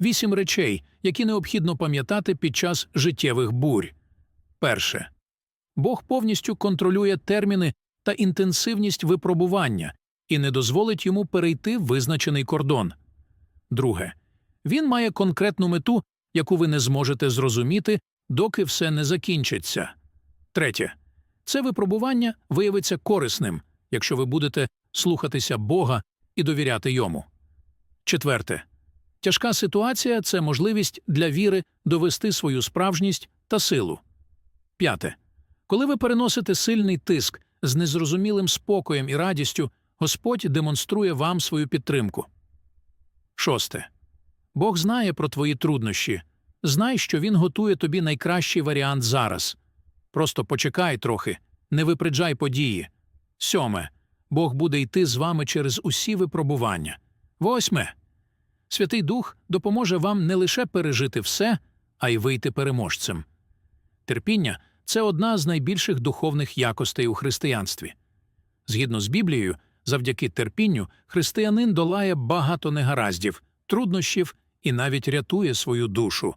Вісім речей, які необхідно пам'ятати під час життєвих бурь. Перше. Бог повністю контролює терміни та інтенсивність випробування і не дозволить йому перейти визначений кордон. Друге. Він має конкретну мету, яку ви не зможете зрозуміти, доки все не закінчиться. Третє. Це випробування виявиться корисним, якщо ви будете слухатися Бога і довіряти йому. Четверте. Тяжка ситуація це можливість для віри довести свою справжність та силу. П'яте. Коли ви переносите сильний тиск з незрозумілим спокоєм і радістю, Господь демонструє вам свою підтримку. Шосте. Бог знає про твої труднощі. Знай, що Він готує тобі найкращий варіант зараз. Просто почекай трохи, не випреджай події. Сьоме. Бог буде йти з вами через усі випробування. Восьме. Святий Дух допоможе вам не лише пережити все, а й вийти переможцем. Терпіння це одна з найбільших духовних якостей у християнстві. Згідно з Біблією, завдяки терпінню християнин долає багато негараздів, труднощів і навіть рятує свою душу.